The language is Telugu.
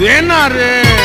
দে